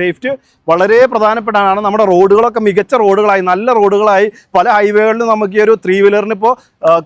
Safety വളരെ പ്രധാനപ്പെട്ടതാണ് നമ്മുടെ റോഡുകളൊക്കെ മികച്ച റോഡുകളായി നല്ല റോഡുകളായി. പല ഹൈവേകളിലും നമുക്ക് ഈ ഒരു ത്രീ വീലറിന് ഇപ്പോൾ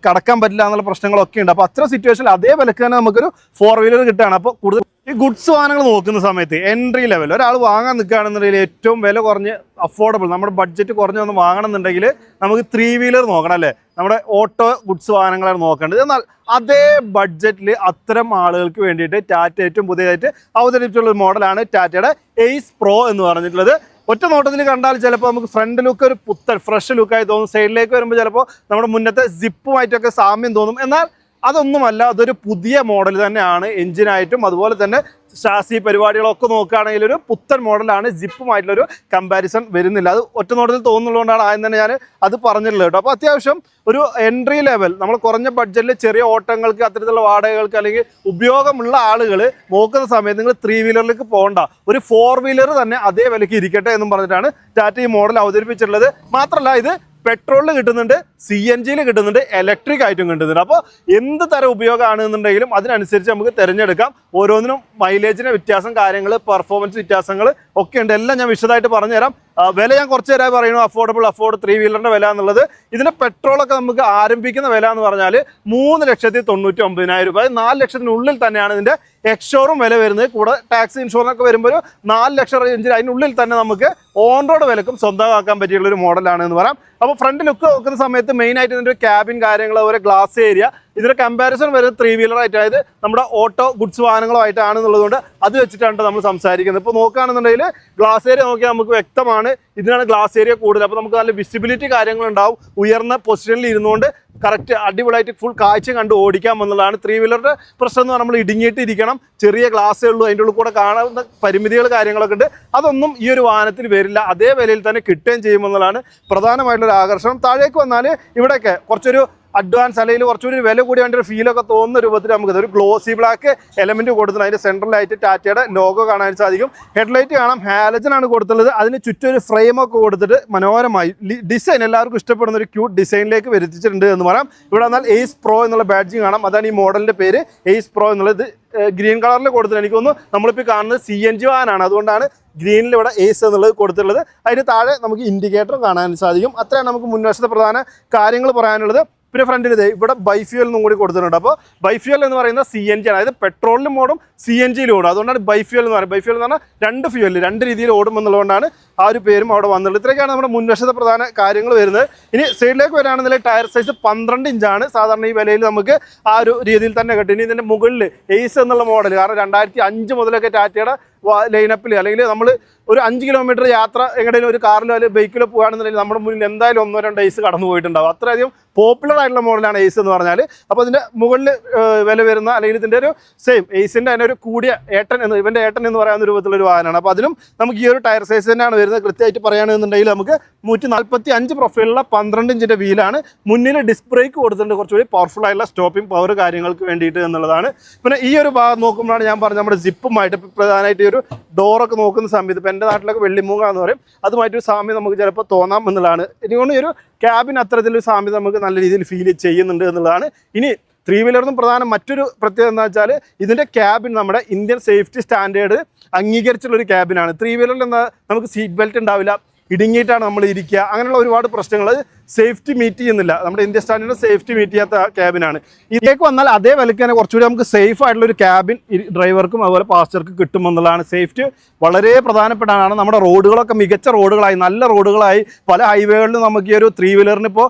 കടക്കാൻ പറ്റില്ല എന്നുള്ള പ്രശ്നങ്ങളൊക്കെ ഉണ്ട്. അപ്പോൾ അത്ര സിറ്റുവേഷനിൽ അതേ വിലക്ക് തന്നെ നമുക്കൊരു ഫോർ വീലർ കിട്ടുകയാണ്. അപ്പോൾ കൂടുതൽ ഈ ഗുഡ്സ് വാഹനങ്ങൾ നോക്കുന്ന സമയത്ത് എൻട്രി ലെവൽ ഒരാൾ വാങ്ങാൻ നിൽക്കുകയാണെന്നുണ്ടെങ്കിൽ ഏറ്റവും വില കുറഞ്ഞ് അഫോർഡബിൾ നമ്മുടെ ബഡ്ജറ്റ് കുറഞ്ഞൊന്ന് വാങ്ങണമെന്നുണ്ടെങ്കിൽ നമുക്ക് ത്രീ വീലർ നോക്കണം അല്ലേ? നമ്മുടെ ഓട്ടോ ഗുഡ്സ് വാഹനങ്ങളാണ് നോക്കേണ്ടത്. എന്നാൽ അതേ ബഡ്ജറ്റിൽ അത്തരം ആളുകൾക്ക് വേണ്ടിയിട്ട് ടാറ്റ ഏറ്റവും പുതിയതായിട്ട് അവതരിപ്പിച്ചുള്ള ഒരു മോഡലാണ് ടാറ്റയുടെ എയ്സ് പ്രോ എന്ന് പറഞ്ഞിട്ടുള്ളത്. ഒറ്റ നോട്ടത്തിൽ കണ്ടാൽ ചിലപ്പോൾ നമുക്ക് ഫ്രണ്ട് ലുക്ക് ഒരു പുത്തൻ ഫ്രഷ് ലുക്കായി തോന്നും. സൈഡിലേക്ക് വരുമ്പോൾ ചിലപ്പോൾ നമ്മുടെ മുന്നത്തെ സിപ്പുമായിട്ടൊക്കെ സാമ്യം തോന്നും. എന്നാൽ അതൊന്നുമല്ല അതൊരു പുതിയ മോഡൽ തന്നെയാണ് എഞ്ചിനായിട്ടും. അതുപോലെ തന്നെ ഷാസി പരിപാടികളൊക്കെ നോക്കുകയാണെങ്കിൽ ഒരു പുത്തൻ മോഡലാണ് ജിപ്പുമായിട്ടുള്ളൊരു കമ്പാരിസൺ വരുന്നില്ല. അത് ഒറ്റ നോട്ടത്തിൽ തോന്നുന്നുള്ളതുകൊണ്ടാണ് ആദ്യം തന്നെ ഞാൻ അത് പറഞ്ഞിട്ടുള്ളത് കേട്ടോ. അപ്പോൾ അത്യാവശ്യം ഒരു എൻട്രി ലെവൽ നമ്മൾ കുറഞ്ഞ ബഡ്ജറ്റിൽ ചെറിയ ഓട്ടങ്ങൾക്ക് അത്തരത്തിലുള്ള വാടകകൾക്ക് അല്ലെങ്കിൽ ഉപയോഗമുള്ള ആളുകൾ നോക്കുന്ന സമയത്ത് നിങ്ങൾ ത്രീ വീലറിലേക്ക് പോകണ്ട. ഒരു ഫോർ വീലർ തന്നെ അതേ വിലയ്ക്ക് ഇരിക്കട്ടെ എന്നും പറഞ്ഞിട്ടാണ് ടാറ്റ ഈ മോഡൽ അവതരിപ്പിച്ചിട്ടുള്ളത്. മാത്രമല്ല ഇത് പെട്രോളിൽ കിട്ടുന്നുണ്ട് സി എൻ ജിയിൽ കിട്ടുന്നുണ്ട് ഇലക്ട്രിക് ആയിട്ടും കിട്ടുന്നുണ്ട്. അപ്പോൾ എന്ത് തരം ഉപയോഗമാണെന്നുണ്ടെങ്കിലും അതിനനുസരിച്ച് നമുക്ക് തിരഞ്ഞെടുക്കാം. ഓരോന്നിനും മൈലേജിന് വ്യത്യാസം കാര്യങ്ങൾ പെർഫോമൻസ് വ്യത്യാസങ്ങൾ ഒക്കെ ഉണ്ട്. എല്ലാം ഞാൻ വിശദമായിട്ട് പറഞ്ഞുതരാം. വില ഞാൻ കുറച്ച് നേരമായി പറയുന്നു. അഫോർഡബിൾ അഫോർഡ് ത്രീ വീലറിന്റെ വില എന്നുള്ളത്. ഇതിന്റെ പെട്രോളൊക്കെ നമുക്ക് ആരംഭിക്കുന്ന വില എന്ന് പറഞ്ഞാൽ മൂന്ന് ലക്ഷത്തി തൊണ്ണൂറ്റി ഒമ്പതിനായിരം രൂപ നാല് ലക്ഷത്തിനുള്ളിൽ തന്നെയാണ് ഇതിന്റെ എക്സ്ഷോറും വില വരുന്നത്. കൂടെ ടാക്സ് ഇൻഷുറൻസ് ഒക്കെ വരുമ്പോൾ ഒരു നാല് ലക്ഷം റേഞ്ചിൽ അതിനുള്ളിൽ തന്നെ നമുക്ക് ഓൺ റോഡ് വിലക്കും സ്വന്തമാക്കാൻ പറ്റിയുള്ള ഒരു മോഡലാണ് എന്ന് പറയാം. അപ്പോൾ ഫ്രണ്ട് ലുക്ക് നോക്കുന്ന സമയത്ത് മെയിൻ ആയിട്ട് ഇതിന്റെ ക്യാബിൻ കാര്യങ്ങൾ അതുപോലെ ഗ്ലാസ് ഏരിയ ഇതിന്റെ കമ്പാരിസൺ വരുന്നത് ത്രീ വീലർ ആയിട്ട് അതായത് നമ്മുടെ ഓട്ടോ ഗുഡ്സ് വാഹനങ്ങളുമായിട്ടാണ് എന്നുള്ളതുകൊണ്ട് അത് വെച്ചിട്ടാണ് നമ്മൾ സംസാരിക്കുന്നത്. ഇപ്പോൾ നോക്കുകയാണെന്നുണ്ടെങ്കിൽ ഗ്ലാസ് ഏരിയ നോക്കിയാൽ നമുക്ക് വ്യക്തമാണ്. ഇതിനാണ് ഗ്ലാസ് ഏരിയ കൂടുതൽ. അപ്പോൾ നമുക്ക് നല്ല വിസിബിലിറ്റി കാര്യങ്ങളുണ്ടാവും. ഉയർന്ന പൊസിഷനിൽ ഇരുന്നുകൊണ്ട് കറക്റ്റ് അടിപൊളിയായിട്ട് ഫുൾ കാഴ്ച കണ്ട് ഓടിക്കാം എന്നുള്ളതാണ് ത്രീ വീലറുടെ പ്രശ്നം എന്ന് പറഞ്ഞാൽ നമ്മൾ ഇടുങ്ങിയിട്ടിരിക്കണം. ചെറിയ ഗ്ലാസ്സേ ഉള്ളൂ. അതിന്റെ ഉള്ളിൽ കൂടെ കാണുന്ന പരിമിതികൾ കാര്യങ്ങളൊക്കെ ഉണ്ട്. അതൊന്നും ഈ ഒരു വാഹനത്തിൽ വരില്ല. അതേ വിലയിൽ തന്നെ കിട്ടുകയും ചെയ്യുമെന്നുള്ളതാണ് പ്രധാനമായിട്ടുള്ളൊരു ആകർഷണം. താഴേക്ക് വന്നാൽ ഇവിടെയൊക്കെ കുറച്ചൊരു അഡ്വാൻസ് അല്ലെങ്കിൽ കുറച്ചുകൂടി വില കൂടി വേണ്ട ഒരു ഫീലൊക്കെ തോന്നുന്ന രൂപത്തിൽ നമുക്ക് ഒരു ഗ്ലോസി ബ്ലാക്ക് എലമെന്റ് കൊടുത്തിട്ടുണ്ട്. അതിന്റെ സെൻട്രലായിട്ട് ടാറ്റയുടെ ലോഗോ കാണാൻ സാധിക്കും. ഹെഡ്ലൈറ്റ് കാണാം. ഹാലജൻ ആണ് കൊടുത്തുള്ളത് അതിന് ചുറ്റും ഒരു ഫ്രെയിമൊക്കെ കൊടുത്തിട്ട് മനോഹരമായി ഡിസൈൻ എല്ലാവർക്കും ഇഷ്ടപ്പെടുന്ന ഒരു ക്യൂട്ട് ഡിസൈനിലേക്ക് വരുത്തിച്ചിട്ടുണ്ട് എന്ന് പറയാം. ഇവിടെ വന്നാൽ എയ്സ് പ്രോ എന്നുള്ള ബാഡ്ജിങ് കാണാം. അതാണ് ഈ മോഡലിന്റെ പേര്. എയ്സ് പ്രോ എന്നുള്ളത് ഗ്രീൻ കളറിൽ കൊടുത്തിട്ടുണ്ട്. എനിക്ക് തോന്നുന്നു നമ്മളിപ്പോൾ കാണുന്നത് സി എൻ ജി വാഹനമാണ് അതുകൊണ്ടാണ് ഗ്രീനിൽ ഇവിടെ ഏസ് എന്നുള്ളത് കൊടുത്തിട്ടുള്ളത്. അതിന് താഴെ നമുക്ക് ഇൻഡിക്കേറ്റർ കാണാൻ സാധിക്കും. അത്രയാണ് നമുക്ക് മുൻവശത്തെ പ്രധാന കാര്യങ്ങൾ പറയാനുള്ളത്. പിന്നെ ഫ്രണ്ടിൽ ഇത് ഇവിടെ ബൈഫ്യൂൽ കൂടി കൊടുത്തിട്ടുണ്ട്. അപ്പോൾ ബൈഫ്യൂൽ എന്ന് പറയുന്നത് സി എൻ ജി ആണ്. അതായത് പെട്രോളിലും ഓടും സി എൻ ജിയിലും ഓടും. അതുകൊണ്ടാണ് ബൈഫ്യൂൽ എന്ന് പറയുന്നത്. ബൈഫ്യൂൽ എന്ന് പറഞ്ഞാൽ രണ്ട് ഫ്യൂവൽ രണ്ട് രീതിയിൽ ഓടും എന്നുള്ളതുകൊണ്ടാണ് ആ ഒരു പേരും അവിടെ വന്നിട്ടുള്ളത്. ഇത്രയൊക്കെയാണ് നമ്മുടെ മുൻവശത്തെ പ്രധാന കാര്യങ്ങൾ വരുന്നത്. ഇനി സൈഡിലേക്ക് വരാണെന്നുണ്ടെങ്കിൽ ടയർ സൈസ് പന്ത്രണ്ട് ഇഞ്ചാണ് സാധാരണ ഈ വിലയിൽ നമുക്ക് ആ ഒരു രീതിയിൽ തന്നെ കിട്ടും. ഇനി ഇതിന്റെ മുകളിൽ എയ്സ് എന്നുള്ള മോഡൽ കാരണം രണ്ടായിരത്തി അഞ്ച് മുതലൊക്കെ ടാറ്റയുടെ ലൈനപ്പിൽ അല്ലെങ്കിൽ നമ്മൾ ഒരു അഞ്ച് കിലോമീറ്റർ യാത്ര എങ്ങനെയും ഒരു കാറിലോ അല്ലെങ്കിൽ ബൈക്കിലോ പോകുകയാണെന്നുണ്ടെങ്കിൽ നമ്മുടെ മുന്നിൽ എന്തായാലും ഒന്നോ രണ്ടോ ഐസ് കടന്നു പോയിട്ടുണ്ടാവും. അത്രയധികം പോപ്പുലർ ആയിട്ടുള്ള മോഡലാണ് ഐസ് എന്ന് പറഞ്ഞാൽ അപ്പോൾ ഇതിന്റെ മുകളിൽ വില വരുന്ന അല്ലെങ്കിൽ ഇതിന്റെ ഒരു സെയിം ഐസിന്റെ അതിന്റെ ഒരു കൂടിയ ഏട്ടൻ എന്ന് ഇവന്റെ ഏട്ടൻ എന്ന് പറയുന്ന രൂപത്തിലൊരു വാഹനമാണ്. അപ്പോൾ അതിലും നമുക്ക് ഈ ഒരു ടയർ സൈസ് തന്നെയാണ് വരുന്നത്. കൃത്യമായിട്ട് പറയുകയാണെന്നുണ്ടെങ്കിൽ നമുക്ക് നൂറ്റി നാൽപ്പത്തി അഞ്ച് പ്രൊഫൈലുള്ള പന്ത്രണ്ട് ഇഞ്ചിന്റെ വീലാണ് മുന്നിൽ ഡിസ്ക് ബ്രേക്ക് കൊടുത്തിട്ടുണ്ട്. കുറച്ചുകൂടി പവർഫുൾ ആയിട്ടുള്ള സ്റ്റോപ്പിംഗ് പവർ കാര്യങ്ങൾക്ക് വേണ്ടിയിട്ട് എന്നുള്ളതാണ്. പിന്നെ ഈ ഒരു ഭാഗം നോക്കുമ്പോഴാണ് ഞാൻ പറഞ്ഞത് നമ്മുടെ ജിപ്പുമായിട്ട് ഇപ്പം പ്രധാനമായിട്ട് ഒരു ഡോറൊക്കെ നോക്കുന്ന സമയത്ത് ഇപ്പം എന്റെ നാട്ടിലൊക്കെ വെള്ളിമൂങ്ങ എന്ന് പറയും. അതുമായിട്ടൊരു സാമ്യം നമുക്ക് ചിലപ്പോൾ തോന്നാം എന്നുള്ളതാണ്. എനിക്കൊണ്ട് ഒരു ക്യാബിന് അത്തരത്തിലൊരു സാമ്യത നമുക്ക് നല്ല രീതിയിൽ ഫീൽ ചെയ്യുന്നുണ്ട് എന്നുള്ളതാണ്. ഇനി ത്രീ വീലറിനും പ്രധാന മറ്റൊരു പ്രത്യേകത എന്താ വെച്ചാൽ ഇതിന്റെ ക്യാബിൻ നമ്മുടെ ഇന്ത്യൻ സേഫ്റ്റി സ്റ്റാൻഡേർഡ് അംഗീകരിച്ചുള്ള ഒരു ക്യാബിനാണ് ത്രീ വീലറിൽ എന്താ നമുക്ക് സീറ്റ് ബെൽറ്റ് ഉണ്ടാവില്ല. ഇടുങ്ങിയിട്ടാണ് നമ്മൾ ഇരിക്കുക. അങ്ങനെയുള്ള ഒരുപാട് പ്രശ്നങ്ങൾ സേഫ്റ്റി മീറ്റ് ചെയ്യുന്നില്ല. നമ്മുടെ ഇന്ത്യ സ്റ്റാൻഡേർഡ് സേഫ്റ്റി മീറ്റ് ചെയ്യാത്ത ക്യാബിനാണ്. ഇതിലേക്ക് വന്നാൽ അതേ വിലയ്ക്ക് തന്നെ കുറച്ചുകൂടി നമുക്ക് സേഫ് ആയിട്ടുള്ള ഒരു ക്യാബിൻ ഡ്രൈവർക്കും അതുപോലെ പാസഞ്ചർക്ക് കിട്ടുമെന്നുള്ളതാണ്. സേഫ്റ്റി വളരെ പ്രധാനപ്പെട്ടതാണ്. നമ്മുടെ റോഡുകളൊക്കെ മികച്ച റോഡുകളായി നല്ല റോഡുകളായി പല ഹൈവേകളിലും നമുക്ക് ഈ ഒരു ത്രീ വീലറിന് ഇപ്പോൾ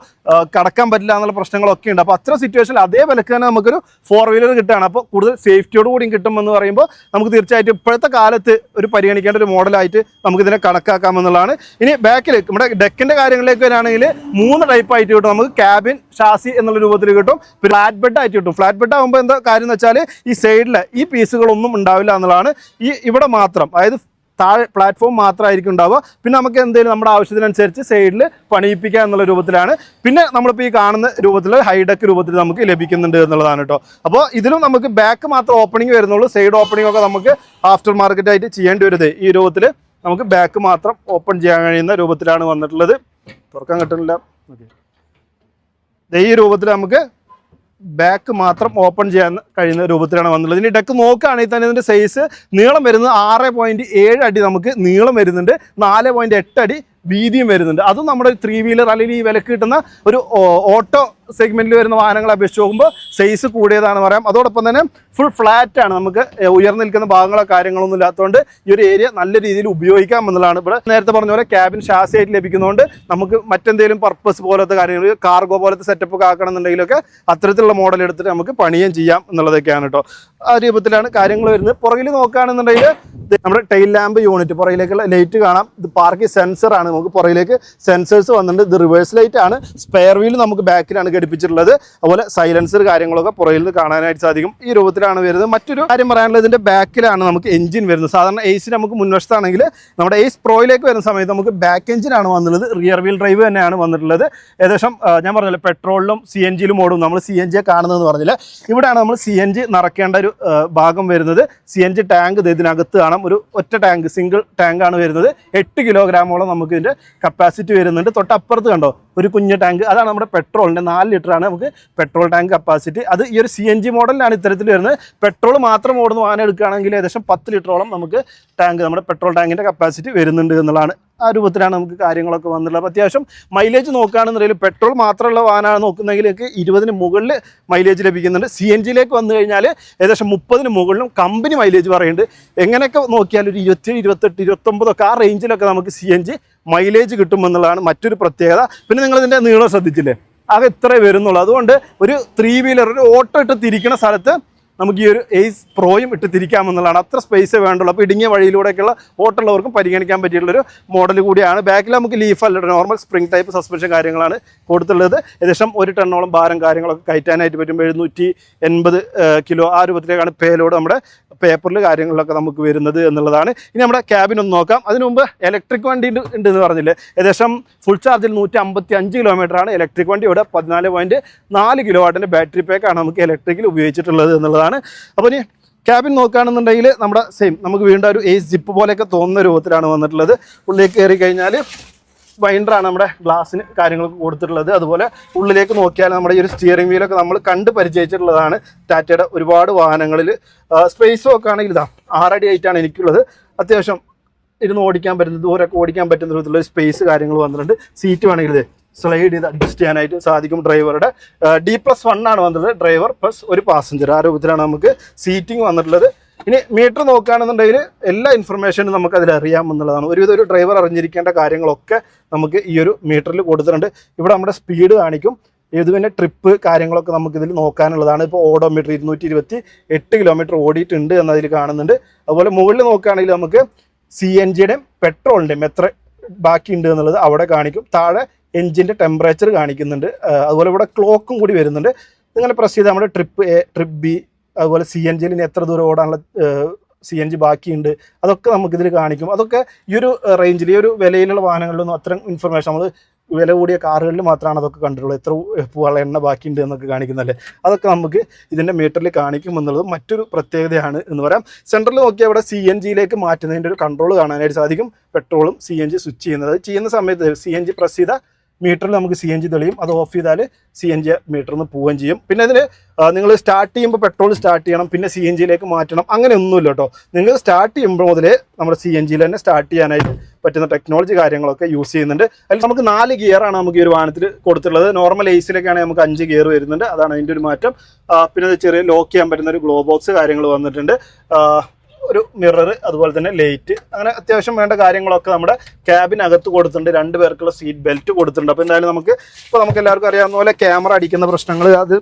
കടക്കാൻ പറ്റില്ല എന്നുള്ള പ്രശ്നങ്ങളൊക്കെ ഉണ്ട്. അപ്പോൾ അത്ര സിറ്റുവേഷനിൽ അതേ വിലക്ക് തന്നെ നമുക്കൊരു ഫോർ വീലർ കിട്ടുകയാണ്. അപ്പോൾ കൂടുതൽ സേഫ്റ്റിയോട് കൂടിയും കിട്ടുമെന്ന് പറയുമ്പോൾ നമുക്ക് തീർച്ചയായിട്ടും ഇപ്പോഴത്തെ കാലത്ത് ഒരു പരിഗണിക്കേണ്ട ഒരു മോഡലായിട്ട് നമുക്കിതിനെ കണക്കാക്കാമെന്നുള്ളതാണ്. ഇനി ബാക്കിൽ നമ്മുടെ ഡെക്കിന്റെ കാര്യങ്ങളിലേക്ക് വരികയാണെങ്കിൽ മൂന്ന് ടൈപ്പ് ആയിട്ട് കിട്ടും. നമുക്ക് ക്യാബിൻ ഷാസി എന്നുള്ള രൂപത്തിൽ കിട്ടും. ഫ്ലാറ്റ് ബെഡ് ആയിട്ട് കിട്ടും. ഫ്ലാറ്റ് ബെഡ് ആകുമ്പോൾ എന്താ കാര്യം എന്ന് വെച്ചാൽ ഈ സൈഡിൽ ഈ പീസുകളൊന്നും ഉണ്ടാവില്ല എന്നുള്ളതാണ്. ഈ ഇവിടെ മാത്രം അതായത് താഴെ പ്ലാറ്റ്ഫോം മാത്രമായിരിക്കും ഉണ്ടാവുക. പിന്നെ നമുക്ക് എന്തെങ്കിലും നമ്മുടെ ആവശ്യത്തിനനുസരിച്ച് സൈഡിൽ പണിയിപ്പിക്കുക എന്നുള്ള രൂപത്തിലാണ്. പിന്നെ നമ്മളിപ്പോൾ ഈ കാണുന്ന രൂപത്തിൽ ഹൈടെക് രൂപത്തിൽ നമുക്ക് ലഭിക്കുന്നുണ്ട് എന്നുള്ളതാണ് കേട്ടോ. അപ്പോൾ ഇതിലും നമുക്ക് ബാക്ക് മാത്രം ഓപ്പണിംഗ് വരുന്നുള്ളൂ. സൈഡ് ഓപ്പണിംഗ് ഒക്കെ നമുക്ക് ആഫ്റ്റർ മാർക്കറ്റ് ആയിട്ട് ചെയ്യേണ്ടി വരുന്നത് ഈ രൂപത്തിൽ നമുക്ക് ബാക്ക് മാത്രം ഓപ്പൺ ചെയ്യാൻ കഴിയുന്ന രൂപത്തിലാണ് വന്നിട്ടുള്ളത്. തുറക്കാൻ കിട്ടുന്നില്ല. ഈ രൂപത്തിൽ നമുക്ക് ബാക്ക് മാത്രം ഓപ്പൺ ചെയ്യാൻ കഴിയുന്ന രൂപത്തിലാണ് വന്നുള്ളത് ഇനി ഡെക്ക് നോക്കുകയാണെങ്കിൽ തന്നെ ഇതിന്റെ സൈസ് നീളം വരുന്നത് ആറ് പോയിന്റ് ഏഴ് അടി നമുക്ക് നീളം വരുന്നുണ്ട്. നാല് പോയിന്റ് എട്ട് അടി വീതിയും വരുന്നുണ്ട്. അതും നമ്മുടെ ത്രീ വീലർ അല്ലെങ്കിൽ ഈ വിലക്ക് കിട്ടുന്ന ഒരു ഓട്ടോ സെഗ്മെന്റിൽ വരുന്ന വാഹനങ്ങളെ അപേക്ഷിച്ച് നോക്കുമ്പോൾ സൈസ് കൂടിയതാണ് പറയാം. അതോടൊപ്പം തന്നെ ഫുൾ ഫ്ലാറ്റ് ആണ് നമുക്ക് ഉയർന്നു നിൽക്കുന്ന ഭാഗങ്ങളോ കാര്യങ്ങളൊന്നും ഇല്ലാത്തതുകൊണ്ട് ഈ ഒരു ഏരിയ നല്ല രീതിയിൽ ഉപയോഗിക്കാം എന്നുള്ളതാണ്. ഇവിടെ നേരത്തെ പറഞ്ഞ പോലെ ക്യാബിൻ ഷാസിയായിട്ട് ലഭിക്കുന്നതുകൊണ്ട് നമുക്ക് മറ്റെന്തെങ്കിലും പർപ്പസ് പോലത്തെ കാര്യങ്ങൾ കാർഗോ പോലത്തെ സെറ്റപ്പ് ഒക്കെ ആക്കണമെന്നുണ്ടെങ്കിലൊക്കെ അത്തരത്തിലുള്ള മോഡൽ എടുത്തിട്ട് നമുക്ക് പണിയും ചെയ്യാം എന്നുള്ളതൊക്കെയാണ് കേട്ടോ രൂപത്തിലാണ് കാര്യങ്ങൾ വരുന്നത്. പുറകിൽ നോക്കുകയാണെന്നുണ്ടെങ്കിൽ നമ്മുടെ ടൈൽ ലാമ്പ് യൂണിറ്റ് പുറകിലേക്കുള്ള ലൈറ്റ് കാണാം. ഇത് പാർക്കിംഗ് സെൻസർ ആണ്. നമുക്ക് പുറകിലേക്ക് സെൻസേഴ്സ് വന്നിട്ടുണ്ട്. ഇത് റിവേഴ്സ് ലൈറ്റ് ആണ്. സ്പെയർ വീൽ നമുക്ക് ബാക്കിലാണ് ഘടിപ്പിച്ചിട്ടുള്ളത്. അതുപോലെ സൈലൻസർ കാര്യങ്ങളൊക്കെ പുറകിൽ നിന്ന് കാണാനായിട്ട് സാധിക്കും. ഈ രൂപത്തിലാണ് വരുന്നത്. മറ്റൊരു കാര്യം പറയാനുള്ളത് ഇതിന്റെ ബാക്കിലാണ് നമുക്ക് എഞ്ചിൻ വരുന്നത്. സാധാരണ എയ്സ് നമുക്ക് മുൻവശത്താണെങ്കിൽ നമ്മുടെ എയ്സ് പ്രോയിലേക്ക് വരുന്ന സമയത്ത് നമുക്ക് ബാക്ക് എഞ്ചിനാണ് വന്നുള്ളത് റിയർ വീൽ ഡ്രൈവ് തന്നെയാണ് വന്നിട്ടുള്ളത്. ഏകദേശം ഞാൻ പറഞ്ഞില്ല പെട്രോളിലും സി എൻ ജിയിലും ഓടും. നമ്മൾ സി എൻ ജിയെ കാണുന്നതെന്ന് പറഞ്ഞില്ല? ഇവിടെയാണ് നമ്മൾ സി എൻ ജി നിറക്കേണ്ട ഒരു ആ, ഭാഗം വരുന്നത് സി എൻ ജി ടാങ്ക് ഇതിനകത്ത് കാണാം. ഒരു ഒറ്റ ടാങ്ക് സിംഗിൾ ടാങ്ക് ആണ് വരുന്നത്. എട്ട് കിലോഗ്രാമോളം നമുക്ക് ഇതിന്റെ കപ്പാസിറ്റി വരുന്നുണ്ട്. തൊട്ടപ്പുറത്ത് കണ്ടോ? ഒരു കുഞ്ഞു ടാങ്ക് അതാണ് നമ്മുടെ പെട്രോളിന്റെ നാല് ആണ് നമുക്ക് പെട്രോൾ ടാങ്ക് കപ്പാസിറ്റി. അത് ഈ ഒരു സി എൻ ജി മോഡലിലാണ് ഇത്തരത്തിൽ വരുന്നത്. പെട്രോൾ മാത്രം ഓടുന്ന വാഹനം എടുക്കുകയാണെങ്കിൽ ഏകദേശം പത്ത് ലിറ്ററോളം നമുക്ക് ടാങ്ക് നമ്മുടെ പെട്രോൾ ടാങ്കിന്റെ കപ്പാസിറ്റി വരുന്നുണ്ട് എന്നുള്ളതാണ് ആ രൂപത്തിലാണ് നമുക്ക് കാര്യങ്ങളൊക്കെ വന്നിട്ടുള്ളത്. അപ്പോൾ അത്യാവശ്യം മൈലേജ് നോക്കുകയാണെന്നുണ്ടെങ്കിൽ പെട്രോൾ മാത്രമുള്ള വാഹനമാണ് നോക്കുന്നെങ്കിലേക്ക് ഇരുപതിന് മുകളിൽ മൈലേജ് ലഭിക്കുന്നുണ്ട്. സി എൻ ജിയിലേക്ക് വന്നു കഴിഞ്ഞാൽ ഏകദേശം മുപ്പതിന് മുകളിലും കമ്പനി മൈലേജ് പറയുന്നുണ്ട്. എങ്ങനെയൊക്കെ നോക്കിയാൽ ഒരു ഇരുപത്തി ഇരുപത്തെട്ട് ഇരുപത്തൊമ്പതൊക്കെ ആ റേഞ്ചിലൊക്കെ നമുക്ക് സി എൻ ജി മൈലേജ് കിട്ടുമെന്നുള്ളതാണ് മറ്റൊരു പ്രത്യേകത. പിന്നെ നിങ്ങൾ ഇതിന്റെ നീളം ശ്രദ്ധിച്ചില്ലേ? അത് ഇത്രേ വരുന്നുള്ളൂ. അതുകൊണ്ട് ഒരു ത്രീ വീലർ ഒരു ഓട്ടോ ഇട്ട് തിരിക്കുന്ന സ്ഥലത്ത് നമുക്ക് ഈ ഒരു എയ്സ് പ്രോയും ഇട്ട് തിരിക്കാമെന്നുള്ളതാണ്. അത്ര സ്പേസ് വേണ്ടുള്ളൂ. അപ്പോൾ ഇടുങ്ങിയ വഴിയിലൂടെയൊക്കെയുള്ള ഓട്ടുള്ളവർക്കും പരിഗണിക്കാൻ പറ്റിയിട്ടുള്ളൊരു മോഡൽ കൂടിയാണ്. ബാക്കിൽ നമുക്ക് ലീഫ് അല്ല നോർമൽ സ്പ്രിംഗ് ടൈപ്പ് സസ്പെൻഷൻ കാര്യങ്ങളാണ് കൊടുത്തുള്ളത് ഏകദേശം ഒരു ടണ്ണോളം ഭാരം കാര്യങ്ങളൊക്കെ കയറ്റാനായിട്ട് പറ്റും എഴുന്നൂറ്റി എൺപത് കിലോ ആ രൂപത്തിലേക്കാണ് പേലോട് നമ്മുടെ പേപ്പറിൽ കാര്യങ്ങളിലൊക്കെ നമുക്ക് വരുന്നത് എന്നുള്ളതാണ്. ഇനി നമ്മുടെ ക്യാബിൻ ഒന്ന് നോക്കാം. അതിനു മുമ്പ് ഇലക്ട്രിക് വണ്ടി ഉണ്ട് എന്ന് പറഞ്ഞില്ലേ? ഏകദേശം ഫുൾ ചാർജിൽ നൂറ്റി അമ്പത്തി അഞ്ച് കിലോമീറ്റർ ആണ് ഇലക്ട്രിക് വണ്ടി. ഇവിടെ പതിനാല് പോയിന്റ് നാല് കിലോ വാട്ടിന്റെ ബാറ്ററി പാക്കാണ് നമുക്ക് ഇലക്ട്രിക്കിൽ ഉപയോഗിച്ചിട്ടുള്ളത് എന്നുള്ളതാണ്. അപ്പോൾ ഇനി ക്യാബിൻ നോക്കുകയാണെന്നുണ്ടെങ്കിൽ നമ്മുടെ സെയിം നമുക്ക് വീണ്ടും ഒരു എ ജിപ്പ് പോലെയൊക്കെ തോന്നുന്ന രൂപത്തിലാണ് വന്നിട്ടുള്ളത്. ഉള്ളിലേക്ക് കയറി കഴിഞ്ഞാൽ വൈൻഡറാണ് നമ്മുടെ ഗ്ലാസ്സിന് കാര്യങ്ങളൊക്കെ കൊടുത്തിട്ടുള്ളത്. അതുപോലെ ഉള്ളിലേക്ക് നോക്കിയാൽ നമ്മുടെ ഈ ഒരു സ്റ്റിയറിംഗ് വീലൊക്കെ നമ്മൾ കണ്ട് പരിചയിച്ചിട്ടുള്ളതാണ്. ടാറ്റയുടെ ഒരുപാട് വാഹനങ്ങളിൽ. സ്പേസ് ഒക്കെ ആണെങ്കിൽ ഇതാ ആറടി ആയിട്ടാണ് എനിക്കുള്ളത്. അത്യാവശ്യം ഇരുന്ന് ഓടിക്കാൻ പറ്റുന്ന ദൂരമൊക്കെ ഓടിക്കാൻ പറ്റുന്ന വിധത്തിലുള്ള സ്പേസ് കാര്യങ്ങൾ വന്നിട്ടുണ്ട്. സീറ്റ് വേണമെങ്കിൽ സ്ലൈഡ് ചെയ്ത് അഡ്ജസ്റ്റ് ചെയ്യാനായിട്ട് സാധിക്കും ഡ്രൈവറുടെ ഡി പ്ലസ് വൺ ആണ് വന്നത് ഡ്രൈവർ പ്ലസ് ഒരു പാസഞ്ചർ ആ രൂപത്തിലാണ് നമുക്ക് സീറ്റിംഗ് വന്നിട്ടുള്ളത്. ഇനി മീറ്റർ നോക്കുകയാണെന്നുണ്ടെങ്കിൽ എല്ലാ ഇൻഫർമേഷനും നമുക്ക് അതിൽ അറിയാമെന്നുള്ളതാണ് ഒരുവിധം ഒരു ഡ്രൈവർ അറിഞ്ഞിരിക്കേണ്ട കാര്യങ്ങളൊക്കെ നമുക്ക് ഈ ഒരു മീറ്ററിൽ കൊടുത്തിട്ടുണ്ട്. ഇവിടെ നമ്മുടെ സ്പീഡ് കാണിക്കും. ഇത് പിന്നെ ട്രിപ്പ് കാര്യങ്ങളൊക്കെ നമുക്ക് ഇതിൽ നോക്കാനുള്ളതാണ്. ഇപ്പോൾ ഓഡോമീറ്റർ ഇരുന്നൂറ്റി ഇരുപത്തി എട്ട് കിലോമീറ്റർ ഓടിയിട്ടുണ്ട് എന്നതിൽ കാണുന്നുണ്ട്. അതുപോലെ മുകളിൽ നോക്കുകയാണെങ്കിൽ നമുക്ക് സി എൻ ജിയുടെയും പെട്രോളിന്റെയും എത്ര ബാക്കിയുണ്ട് എന്നുള്ളത് അവിടെ കാണിക്കും. താഴെ എഞ്ചിന്റെ ടെമ്പറേച്ചർ കാണിക്കുന്നുണ്ട്. അതുപോലെ ഇവിടെ ക്ലോക്കും കൂടി വരുന്നുണ്ട്. നിങ്ങൾ പ്രസ് ചെയ്താൽ നമ്മുടെ ട്രിപ്പ് എ ട്രിപ്പ് ബി അതുപോലെ സി എൻ ജിയിൽ എത്ര ദൂരം ഓടാനുള്ള സി എൻ ജി ബാക്കിയുണ്ട്. അതൊക്കെ നമുക്കിതിൽ കാണിക്കും. അതൊക്കെ ഈ ഒരു റേഞ്ചിൽ ഈ ഒരു വിലയിലുള്ള വാഹനങ്ങളിലൊന്നും അത്തരം ഇൻഫർമേഷൻ നമ്മൾ വില കൂടിയ കാറുകളിൽ മാത്രമാണ് അതൊക്കെ കണ്ടിട്ടുള്ളത്. എത്ര പൂള എണ്ണ ബാക്കിയുണ്ട് എന്നൊക്കെ കാണിക്കുന്നതല്ലേ? അതൊക്കെ നമുക്ക് ഇതിന്റെ മീറ്ററിൽ കാണിക്കും എന്നുള്ളത് മറ്റൊരു പ്രത്യേകതയാണ് എന്ന് പറയാം. സെൻട്രൽ നോക്കിയാൽ ഇവിടെ സി എൻ ജിയിലേക്ക് മാറ്റുന്നതിന്റെ ഒരു കൺട്രോൾ കാണാനായിട്ട് സാധിക്കും. പെട്രോളും സി എൻ ജി സ്വിച്ച് ചെയ്യുന്നത്. അത് ചെയ്യുന്ന സമയത്ത് സി എൻ ജി പ്രസ് ചെയ്താൽ മീറ്ററിൽ നമുക്ക് സി എൻ ജി തെളിയും. അത് ഓഫ് ചെയ്താൽ സി എൻ ജി മീറ്ററിൽ നിന്ന് പോവുകയും ചെയ്യും. പിന്നെ ഇതിന് നിങ്ങൾ സ്റ്റാർട്ട് ചെയ്യുമ്പോൾ പെട്രോൾ സ്റ്റാർട്ട് ചെയ്യണം. പിന്നെ സി എൻ ജിയിലേക്ക് മാറ്റണം. അങ്ങനെ ഒന്നുമില്ല കേട്ടോ. നിങ്ങൾ സ്റ്റാർട്ട് ചെയ്യുമ്പോൾ മുതലേ നമ്മുടെ സി എൻ ജിയിൽ തന്നെ സ്റ്റാർട്ട് ചെയ്യാനായിട്ട് പറ്റുന്ന ടെക്നോളജി കാര്യങ്ങളൊക്കെ യൂസ് ചെയ്യുന്നുണ്ട്. അതിൽ നമുക്ക് നാല് ഗിയറാണ് നമുക്ക് ഈ ഒരു വാഹനത്തിൽ കൊടുത്തിട്ടുള്ളത്. നോർമൽ എയ്സിലേക്കാണെങ്കിൽ നമുക്ക് അഞ്ച് ഗിയർ വരുന്നുണ്ട്. അതാണ് അതിന്റെ ഒരു മാറ്റം. പിന്നെ ചെറിയ ലോക്ക് ചെയ്യാൻ പറ്റുന്ന ഒരു ഗ്ലോ ബോക്സ് കാര്യങ്ങൾ വന്നിട്ടുണ്ട്. ഒരു മിറർ അതുപോലെ തന്നെ ലൈറ്റ് അങ്ങനെ അത്യാവശ്യം വേണ്ട കാര്യങ്ങളൊക്കെ നമ്മുടെ ക്യാബിനകത്ത് കൊടുത്തിട്ടുണ്ട്. രണ്ട് പേർക്കുള്ള സീറ്റ് ബെൽറ്റ് കൊടുത്തിട്ടുണ്ട്. അപ്പോൾ എന്തായാലും നമുക്ക് ഇപ്പോൾ നമുക്ക് എല്ലാവർക്കും അറിയാവുന്ന പോലെ ക്യാമറ അടിക്കുന്ന പ്രശ്നങ്ങൾ അത്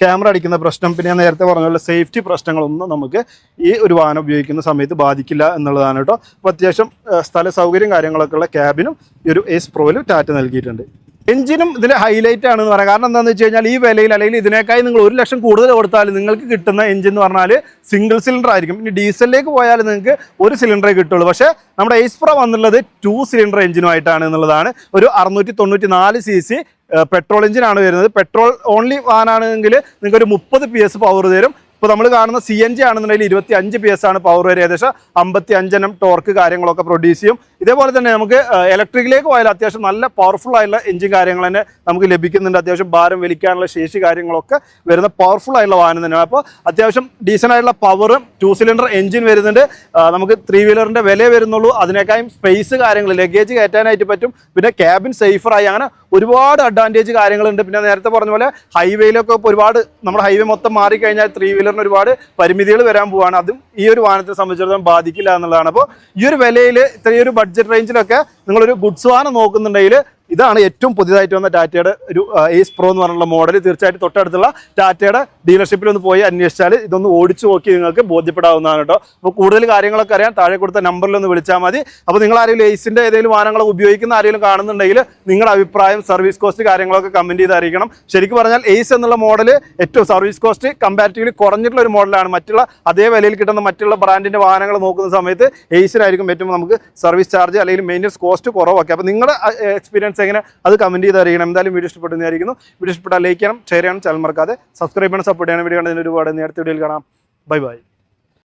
ക്യാമറ അടിക്കുന്ന പ്രശ്നം. പിന്നെ നേരത്തെ പറഞ്ഞ പോലെ സേഫ്റ്റി പ്രശ്നങ്ങളൊന്നും നമുക്ക് ഈ ഒരു വാഹനം ഉപയോഗിക്കുന്ന സമയത്ത് ബാധിക്കില്ല എന്നുള്ളതാണ് കേട്ടോ. അപ്പോൾ അത്യാവശ്യം സ്ഥല സൗകര്യം കാര്യങ്ങളൊക്കെ ഉള്ള ക്യാബിനും ഈ ഒരു എസ് പ്രോയിൽ ടാറ്റ നൽകിയിട്ടുണ്ട്. എഞ്ചിനും ഇതിന്റെ ഹൈലൈറ്റ് ആണെന്ന് പറയാം. കാരണം എന്താണെന്ന് വെച്ച് കഴിഞ്ഞാൽ ഈ വിലയിൽ അല്ലെങ്കിൽ ഇതിനേക്കായി നിങ്ങൾ ഒരു ലക്ഷം കൂടുതൽ കൊടുത്താൽ നിങ്ങൾക്ക് കിട്ടുന്ന എഞ്ചിൻ എന്ന് പറഞ്ഞാൽ സിംഗിൾ സിലിണ്ടർ ആയിരിക്കും. ഇനി ഡീസലിലേക്ക് പോയാൽ നിങ്ങൾക്ക് ഒരു സിലിണ്ടറേ കിട്ടുള്ളൂ. പക്ഷേ നമ്മുടെ എയ്സ്പ്ര വന്നുള്ളത് ടു സിലിണ്ടർ എഞ്ചിനുമായിട്ടാണ് എന്നുള്ളതാണ്. ഒരു അറുന്നൂറ്റി തൊണ്ണൂറ്റി നാല് സി സി പെട്രോൾ എഞ്ചിനാണ് വരുന്നത്. പെട്രോൾ ഓൺലി വാനാണെങ്കിൽ നിങ്ങൾക്ക് ഒരു മുപ്പത് പി എസ് പവർ തരും. ഇപ്പോൾ നമ്മൾ കാണുന്ന സി എൻ ജി ആണെന്നുണ്ടെങ്കിൽ ഇരുപത്തി അഞ്ച് പി എസ് ആണ് പവർ വരെ. ഏകദേശം അമ്പത്തി അഞ്ചെണ്ണം ടോർക്ക് കാര്യങ്ങളൊക്കെ പ്രൊഡ്യൂസ് ചെയ്യും. ഇതേപോലെ തന്നെ നമുക്ക് ഇലക്ട്രിക്കിലേക്ക് പോയാൽ അത്യാവശ്യം നല്ല പവർഫുൾ ആയിട്ടുള്ള എഞ്ചിൻ കാര്യങ്ങൾ തന്നെ നമുക്ക് ലഭിക്കുന്നുണ്ട്. അത്യാവശ്യം ഭാരം വലിക്കാനുള്ള ശേഷി കാര്യങ്ങളൊക്കെ വരുന്ന പവർഫുൾ ആയിട്ടുള്ള വാഹനം തന്നെയാണ്. അപ്പോൾ അത്യാവശ്യം ഡീസന്റ് ആയിട്ടുള്ള പവറും ടു സിലിണ്ടർ എഞ്ചിൻ വരുന്നുണ്ട്. നമുക്ക് ത്രീ വീലറിന്റെ വില വരുന്നുള്ളൂ. അതിനേക്കാളും സ്പേസ് കാര്യങ്ങൾ ലഗേജ് കയറ്റാനായിട്ട് പറ്റും. പിന്നെ ക്യാബിൻ സേഫറായി അങ്ങനെ ഒരുപാട് അഡ്വാന്റേജ് കാര്യങ്ങളുണ്ട്. പിന്നെ നേരത്തെ പറഞ്ഞ പോലെ ഹൈവേയിലൊക്കെ ഒരുപാട് നമ്മുടെ ഹൈവേ മൊത്തം മാറിക്കഴിഞ്ഞാൽ ത്രീ വീലറിന് ഒരുപാട് പരിമിതികൾ വരാൻ പോവാണ്. അതും ഈ ഒരു വാഹനത്തെ സംബന്ധിച്ചിടത്തോളം ബാധിക്കില്ല എന്നുള്ളതാണ്. അപ്പോൾ ഈ ഒരു വിലയിൽ ഇത്രയൊരു ബഡ്ജറ്റ് റേഞ്ചിലൊക്കെ നിങ്ങളൊരു ഗുഡ്സ് വാഹനം നോക്കുന്നുണ്ടെങ്കിൽ ഇതാണ് ഏറ്റവും പുതിയതായിട്ട് വന്ന ടാറ്റയുടെ ഒരു ഏസ് പ്രോ എന്ന് പറഞ്ഞുള്ള മോഡൽ തീർച്ചയായിട്ടും തൊട്ടടുത്തുള്ള ടാറ്റയുടെ ഡീലർഷിപ്പിൽ ഒന്ന് പോയി അന്വേഷിച്ചാൽ ഇതൊന്ന് ഓടിച്ചു നോക്കി നിങ്ങൾക്ക് ബോധ്യപ്പെടാവുന്നതാണ് കേട്ടോ. അപ്പോൾ കൂടുതൽ കാര്യങ്ങളൊക്കെ അറിയാൻ താഴെ കൊടുത്ത നമ്പറിൽ ഒന്ന് വിളിച്ചാൽ മതി. അപ്പോൾ നിങ്ങൾ ആരെങ്കിലും ഏസിന്റെ ഏതെങ്കിലും വാഹനങ്ങൾ ഉപയോഗിക്കുന്ന ആരെങ്കിലും കാണുന്നുണ്ടെങ്കിൽ നിങ്ങളുടെ അഭിപ്രായം സർവീസ് കോസ്റ്റ് കാര്യങ്ങളൊക്കെ കമന്റ് ചെയ്ത് അറിയിക്കണം ശരിക്കും പറഞ്ഞാൽ ഏസ് എന്നുള്ള മോഡൽ ഏറ്റവും സർവീസ് കോസ്റ്റ് കമ്പാരിറ്റീവ്ലി കുറഞ്ഞിട്ടുള്ള ഒരു മോഡലാണ് മറ്റുള്ള അതേ വിലയിൽ കിട്ടുന്ന മറ്റുള്ള ബ്രാൻഡിന്റെ വാഹനങ്ങൾ നോക്കുന്ന സമയത്ത് ഏസിനായിരിക്കും ഏറ്റവും നമുക്ക് സർവീസ് ചാർജ് അല്ലെങ്കിൽ മെയിന്റെ കോസ്റ്റ് കുറവൊക്കെ. അപ്പോൾ നിങ്ങളുടെ എക്സ്പീരിയൻസ് എങ്ങനെ അത് കമന്റ് ചെയ്ത് അറിയണം. എന്തായാലും വീഡിയോ ഇഷ്ടപ്പെടുന്നതായിരിക്കുന്നു വീഡിയോ ഇഷ്ടപ്പെട്ടാൽ ലൈക്ക് ചെയ്യണം ഷെയർ ചെയ്യണം ചാനൽ മറക്കാതെ സബ്സ്ക്രൈബ് ചെയ്യണം സപ്പോർട്ട് ചെയ്യണം. വീഡിയോ കണ്ടതിന് ഒരുപാട് നേരത്തെ വീഡിയോയിൽ കാണാം. Bye bye